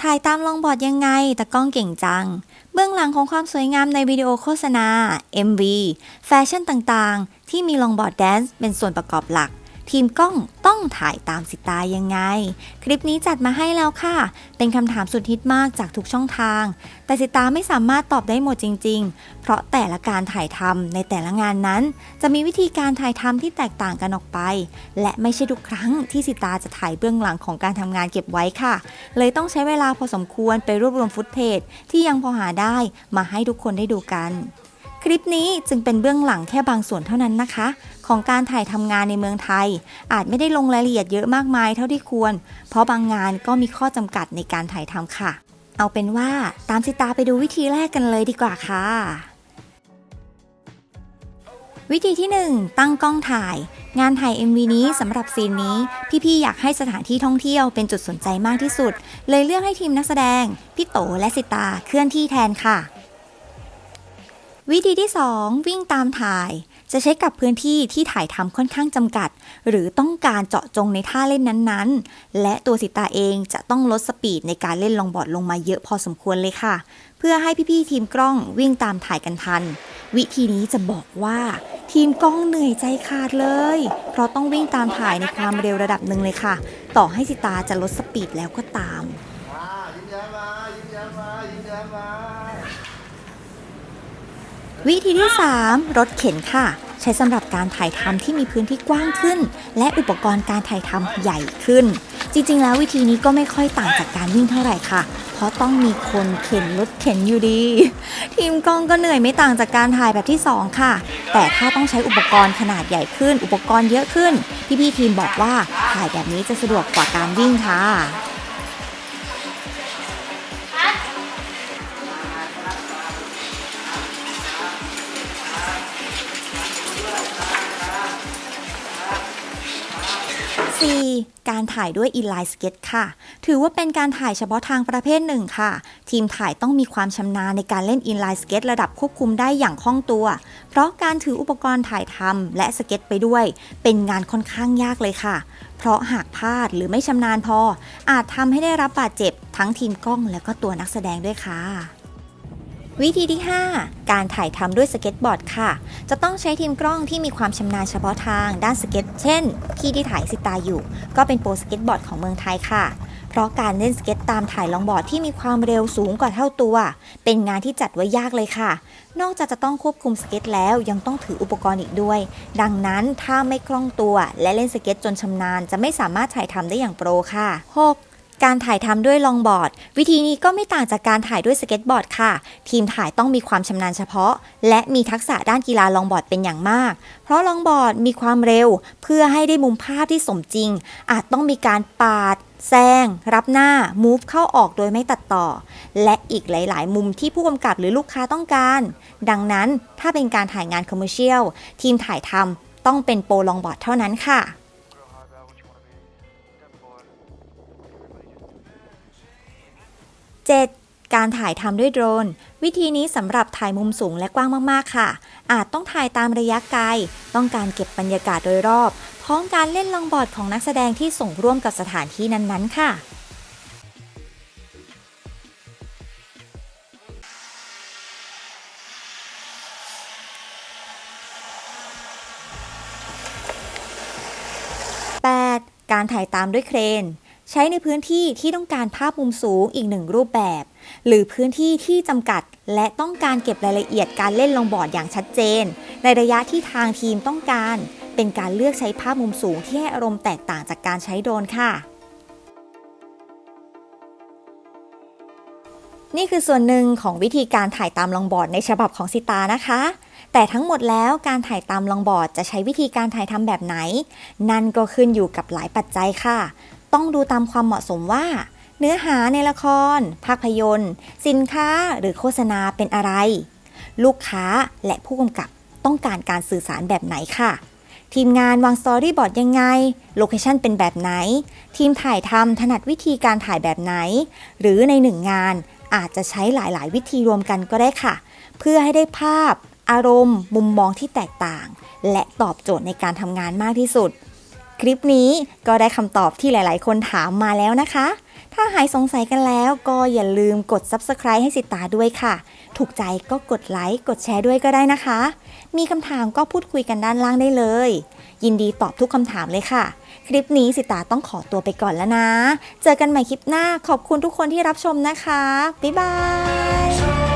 ถ่ายตามลองบอร์ดยังไงแต่กล้องเก่งจัง เบื้องหลังของความสวยงามในวิดีโอโฆษณา MV แฟชั่นต่างๆ ที่มีลองบอร์ดแดนซ์เป็นส่วนประกอบหลัก ทีมกล้องต้องถ่ายตามสิตายังไง คลิปนี้จัดมาให้แล้วค่ะ เป็นคำถามสุดฮิตมากจากทุกช่องทาง แต่สิตาไม่สามารถตอบได้หมดจริง ๆ เพราะแต่ละการถ่ายทำในแต่ละงานนั้น จะมีวิธีการถ่ายทำที่แตกต่างกันออกไป และไม่ใช่ทุกครั้งที่สิตาจะถ่ายเบื้องหลังของการทำงานเก็บไว้ค่ะ เลยต้องใช้เวลาพอสมควรไปรวบรวมฟุตเทจที่ยังพอหาได้มาให้ทุกคนได้ดูกัน คลิปนี้จึงเป็นเบื้องหลังแค่บางส่วนเท่านั้นนะคะ ของการถ่ายทำงานในเมืองไทย อาจไม่ได้ลงรายละเอียดเยอะมากมายเท่าที่ควร เพราะบางงานก็มีข้อจำกัดในการถ่ายทำค่ะ เอาเป็นว่าตามสิตาไปดูวิธีแรกกันเลยดีกว่าค่ะ วิธีที่ 1 ตั้งกล้องถ่าย งานถ่าย MV นี้สำหรับซีนนี้ พี่ๆอยากให้สถานที่ท่องเที่ยวเป็นจุดสนใจมากที่สุด เลยเลือกให้ทีมนักแสดงพี่โตและสิตาเคลื่อนที่แทนค่ะ วิธีที่ 2 วิ่งตามถ่าย จะใช้กับพื้นที่ที่ถ่ายทำค่อนข้างจำกัด หรือต้องการเจาะจงในท่าเล่นนั้นๆ และตัวสิตาเองจะต้องลดสปีดในการเล่นลองบอร์ดลงมาเยอะพอสมควรเลยค่ะ เพื่อให้พี่ๆทีมกล้องวิ่งตามถ่ายกันทัน วิธีนี้จะบอกว่า ทีมกล้องเหนื่อยใจขาดเลย เพราะต้องวิ่งตามถ่ายในความเร็วระดับหนึ่งเลยค่ะ ต่อให้สิตาจะลดสปีดแล้วก็ตามยิ้มแย้มมายิ้มแย้มมายิ้มแย้มมา วิธีที่ 3 รถเข็นค่ะ ใช้สำหรับการถ่ายทำที่มีพื้นที่กว้างขึ้น และอุปกรณ์การถ่ายทำใหญ่ขึ้น จริงๆ แล้ววิธีนี้ก็ไม่ค่อยต่างจากการวิ่งเท่าไหร่ค่ะ เพราะต้องมีคนเข็นรถเข็นอยู่ดี ทีมกล้องก็เหนื่อยไม่ต่างจากการถ่ายแบบที่ 2 ค่ะ แต่ถ้าต้องใช้อุปกรณ์ขนาดใหญ่ขึ้น อุปกรณ์เยอะขึ้นพี่ๆทีมบอกว่าถ่ายแบบนี้จะสะดวกกว่าการวิ่งค่ะ 4. การถ่ายด้วย inline sketch ค่ะ ถือว่าเป็นการถ่ายเฉพาะทางประเภทหนึ่งค่ะ ทีมถ่ายต้องมีความชำนาญในการเล่น inline sketch ระดับควบคุมได้อย่างคล่องตัว เพราะการถืออุปกรณ์ถ่ายทำและสเก็ตไปด้วย เป็นงานค่อนข้างยากเลยค่ะ เพราะหากพลาดหรือไม่ชำนาญพอ อาจทำให้ได้รับบาดเจ็บทั้งทีมกล้องและก็ตัวนักแสดงด้วยค่ะ วิธีที่ 5 การถ่ายทำด้วยสเก็ตบอร์ดค่ะ จะต้องใช้ทีมกล้องที่มีความชำนาญเฉพาะทางด้านสเก็ต เช่น พี่ที่ถ่ายสิตาอยู่ ก็เป็นโปรสเก็ตบอร์ดของเมืองไทยค่ะ เพราะการเล่นสเก็ตตามถ่ายลองบอร์ดที่มีความเร็วสูงกว่าเท่าตัว เป็นงานที่จัดไว้ยากเลยค่ะ นอกจากจะต้องควบคุมสเก็ตแล้วยังต้องถืออุปกรณ์อีกด้วย ดังนั้นถ้าไม่คล่องตัว และเล่นสเก็ตจนชำนาญ จะไม่สามารถถ่ายทำได้อย่างโปรค่ะ 6. การถ่ายทำด้วยลองบอร์ด วิธีนี้ก็ไม่ต่างจากการถ่ายด้วยสเก็ตบอร์ดค่ะ ทีมถ่ายต้องมีความชำนาญเฉพาะ และมีทักษะด้านกีฬาลองบอร์ดเป็นอย่างมาก เพราะลองบอร์ดมีความเร็ว เพื่อให้ได้มุมภาพที่สมจริง อาจต้องมีการปาดแซง รับหน้า มูฟเข้าออกโดยไม่ตัดต่อ และอีกหลาย ๆ มุมที่ผู้กำกับหรือลูกค้าต้องการ ดังนั้นถ้าเป็นการถ่ายงานคอมเมอร์เชียลทีมถ่ายทำต้องเป็นโปรลองบอร์ดเท่านั้นค่ะ 7. การถ่ายทำด้วยโดรน วิธีนี้สำหรับถ่ายมุมสูงและกว้างมากๆ ค่ะ อาจต้องถ่ายตามระยะไกล ต้องการเก็บบรรยากาศโดยรอบ พร้อมการเล่นลองบอร์ดของนักแสดงที่ส่งร่วมกับสถานที่นั้นๆ ค่ะการถ่ายตามด้วยเครน ใช้ในพื้นที่ที่ต้องการภาพมุมสูงอีกหนึ่งรูปแบบ หรือพื้นที่ที่จำกัด และต้องการเก็บรายละเอียดการเล่นลงบอร์ดอย่างชัดเจน ในระยะที่ทางทีมต้องการ เป็นการเลือกใช้ภาพมุมสูงที่ให้อารมณ์แตกต่างจากการใช้โดรนค่ะ นี่คือส่วนหนึ่งของวิธีการถ่ายตามลองบอร์ดในฉบับของสิตานะคะแต่ทั้งหมดแล้วการถ่ายตามลองบอร์ดจะใช้วิธีการถ่ายทำแบบไหน นั่นก็ขึ้นอยู่กับหลายปัจจัยค่ะ ต้องดูตามความเหมาะสมว่า เนื้อหาในละคร ภาพยนตร์ สินค้าหรือโฆษณาเป็นอะไร ลูกค้าและผู้กำกับต้องการการสื่อสารแบบไหนค่ะ ทีมงานวางสตอรี่บอร์ดยังไง โลเคชันเป็นแบบไหน ทีมถ่ายทำถนัดวิธีการถ่ายแบบไหน หรือในหนึ่งงานอาจจะใช้หลาย ๆ วิธีรวมกันก็ได้ค่ะ เพื่อให้ได้ภาพ อารมณ์ มุมมองที่แตกต่าง และตอบโจทย์ในการทำงานมากที่สุด คลิปนี้ก็ได้คำตอบที่หลาย ๆ คนถามมาแล้วนะคะ ถ้าหายสงสัยกันแล้วก็อย่าลืมกด subscribe ให้สิตาด้วยค่ะ ถูกใจก็กดไลค์กดแชร์ด้วยก็ได้นะคะ มีคำถามก็พูดคุยกันด้านล่างได้เลย ยินดีตอบทุกคำถามเลยค่ะ คลิปนี้สิตาต้องขอตัวไปก่อนแล้วนะ เจอกันใหม่คลิปหน้าขอบคุณทุกคนที่รับชมนะคะ บ๊ายบาย